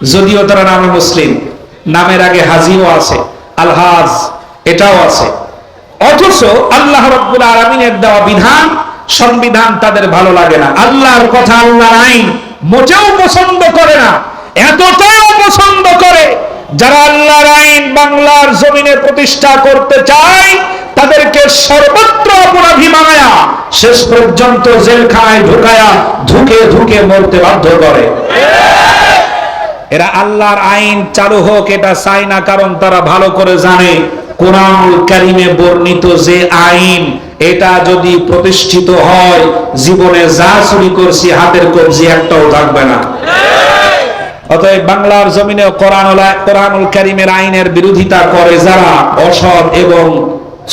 যদিও তারা নামে মুসলিম, নামের আগে হাজিও আছে, আলহাজ এটাও আছে। অথচ আল্লাহ রব্বুল আলমিনের দেওয়া বিধান, সংবিধান তাদের ভালো লাগে না। আল্লাহর কথা আল্লাহর আইন মোটেও পছন্দ করে না, এতটাও পছন্দ করে যারা আল্লাহর আইন বাংলার জমিনে প্রতিষ্ঠা করতে চায়, তাদেরকে সর্বত্র অপরাধী বানায়া শেষ পর্যন্ত জেলখানায় ঢুকায়া ধুকে ধুকে মরতে বাধ্য করে। এরা আল্লাহর আইন চালু হোক, এটা চায় না, কারণ তারা ভালো করে জানে। কোরআনুল কারিমে বর্ণিত যে আইন, এটা যদি প্রতিষ্ঠিত হয়, জীবনে যা চুরি করছি, হাতের কবজি একটাও থাকবে না। অতএব বাংলার জমিনে কোরআনুল কারিমের আইনের বিরোধিতা করে যারা, অসৎ এবং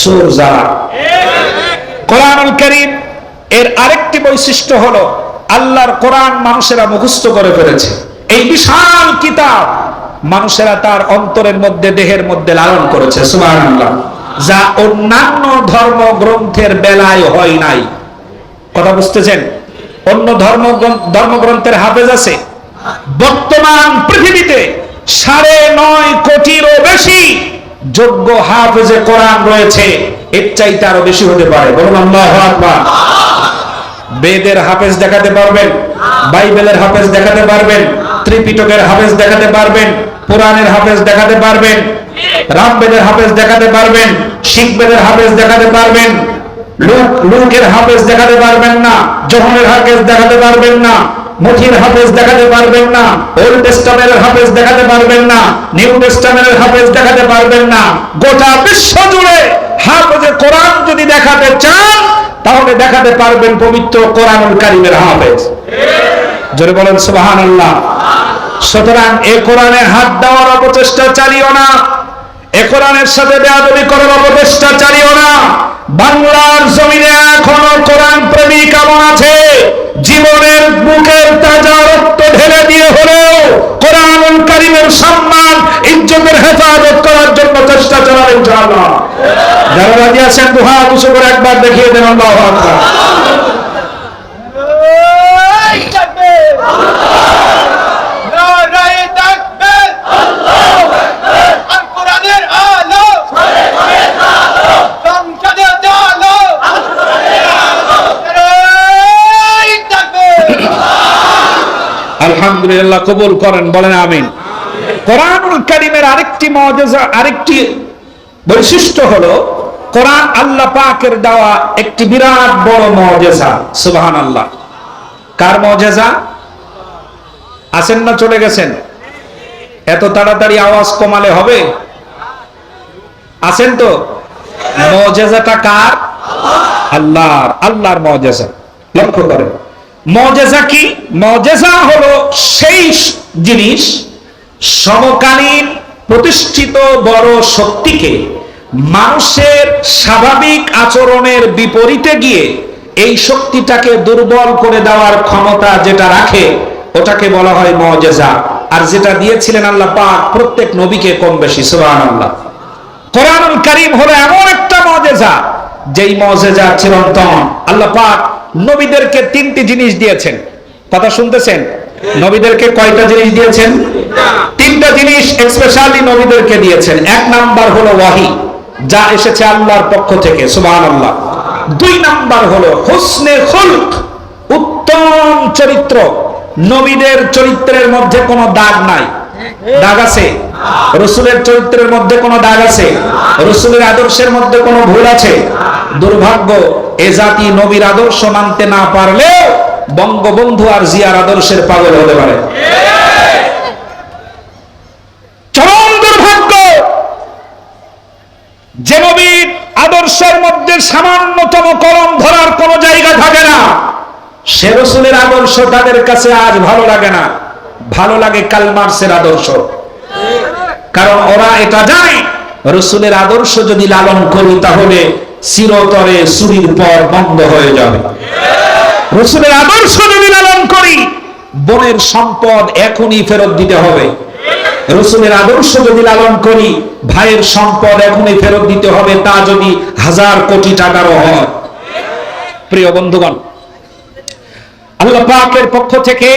চোর যারা। কোরআনুল কারিম এর আরেকটি বৈশিষ্ট্য হলো, আল্লাহর কোরআন মানুষেরা মুখস্থ করে ফেলেছে। এই বিশাল কিতাব মানুষেরা তার অন্তরের মধ্যে, দেহের মধ্যে লালন করেছে যা অন্যান্য ধর্ম গ্রন্থের বেলায় হয় নাই। কথা বুঝতেছেন? অন্য ধর্ম ধর্মগ্রন্থের হাফেজ আছে। বর্তমান পৃথিবীতে সাড়ে নয় কোটিরও বেশি যোগ্য হাফেজে কোরআন রয়েছে। এর চাইতে আরও বেশি হতে পারে। বলুন, আল্লাহ বেদের হাফেজ দেখাতে পারবেন, বাইবেলের হাফেজ দেখাতে পারবেন ত্রিপিটকের হাফেজ দেখাতে পারবেন, পুরাণের হাফেজ দেখাতে পারবেন, রামবেদের হাফেজ দেখাতে পারবেন শিখ বেদের হাফেজ দেখাতে পারবেন, লুক, লুকের হাফেজ দেখাতে পারবেন না, জহনের হাফেজ দেখাতে পারবেন না, মুঠির হাফেজ দেখাতে পারবেন না, ওল্ড টেস্টামেন্টের হাফেজ দেখাতে পারবেন না, নিউ টেস্টামেন্টের হাফেজ দেখাতে পারবেন না। গোটা বিশ্ব জুড়ে হাফেজে কোরআন যদি দেখাতে চান, তাহলে দেখাতে পারবেন পবিত্র কোরআনুল কারিমের হাফেজ। জোরে বলেন, সুবহানাল্লাহ। সুতরাং এ কোরআনে হাত দেওয়ার অপচেষ্টা চালিও না। এ কোরআনের সাথে বেয়াদবি করার অপচেষ্টা চালিও না। বাংলার জমিনে এখনও কোরআন প্রেমী কেমন আছে, জীবনের বুকের তাজা রক্ত ঢেলে দিয়ে হলেও কোরআন কারিমের সম্মান, ইজ্জতের হেফাজত করার জন্য চেষ্টা চালাবেন যারা রাজি আছেন, দুহা উঁচু করে একবার দেখিয়ে দেন, আল্লাহু আলহামদুলিল্লাহ কবুল করেন, বলেন আমিন। কোরআনুল কারিমের আরেকটি মজেজা, আরেকটি বৈশিষ্ট্য হলো, কোরআন আল্লাহ পাকের দেওয়া একটি বিরাট বড় মজেজা সুবহান আল্লাহ কার মজেজা? আছেন না চলে গেছেন? এত তাড়াতাড়ি আওয়াজ কমালে হবে? আছেন তো? মজেজাটা কার? আল্লাহর আল্লাহর মজেজা। লক্ষ্য করেন। মজেজা কি? মজেজা হলো সেই জিনিস সমকালীন প্রতিষ্ঠিত বড় শক্তিকে মানুষের স্বাভাবিক আচরণের বিপরীতে গিয়ে এই শক্তিটাকে দুর্বল করে দেওয়ার ক্ষমতা যেটা রাখে, ওটাকে বলা হয় মজেজা। আর যেটা দিয়েছিলেন আল্লাহ পাক প্রত্যেক নবীকে কম বেশি, সুবহানাল্লাহ। কোরআনুল কারীম হলো এমন একটা মজেজা, যেই মজেজা চিরন্তন আল্লাহ পাক নবীদেরকে তিনটি জিনিস দিয়েছেন। কথা শুনতেছেন? নবীদেরকে কয়টা জিনিস দিয়েছেন? তিনটা জিনিস স্পেশালি নবীদেরকে দিয়েছেন। এক নাম্বার হলো ওয়াহি, যা এসেছে আল্লাহর পক্ষ থেকে, সুবহানাল্লাহ। দুই নাম্বার হলো হুসনে খুলক, উত্তম চরিত্র। নবীদের চরিত্রের মধ্যে কোনো দাগ নাই। দাগ আছে? রসুলের চরিত্রের মধ্যে কোনো দাগ আছে? রসুলের আদর্শের মধ্যে কোনো ভুল আছে? দুর্ভাগ্য এ জাতি নবীর আদর্শ মানতে না পারলেও বঙ্গবন্ধু আর জিয়ার আদর্শের পাগল হতে পারে। চরম দুর্ভাগ্য যে নবীর আদর্শের মধ্যে সামান্যতম কলম ধরার কোনো জায়গা থাকে না। সে রসুলের আদর্শ তাদের কাছে আজ ভালো লাগে না। ভালো লাগে কালমার্সের আদর্শ। কারণ ওরা এটা জানে, রসুলের আদর্শ যদি লালন করি তাহলে চিরতরে চুরির পর বন্ধ হয়ে যাবে। রসুলের আদর্শ যদি লালন করি, বনের সম্পদ এখনই ফেরত দিতে হবে। রসুলের আদর্শ যদি লালন করি, ভাইয়ের সম্পদ এখনই ফেরত দিতে হবে, তা যদি হাজার কোটি টাকারও হয়। প্রিয় বন্ধুগণ, আল্লাহ পাকের পক্ষ থেকে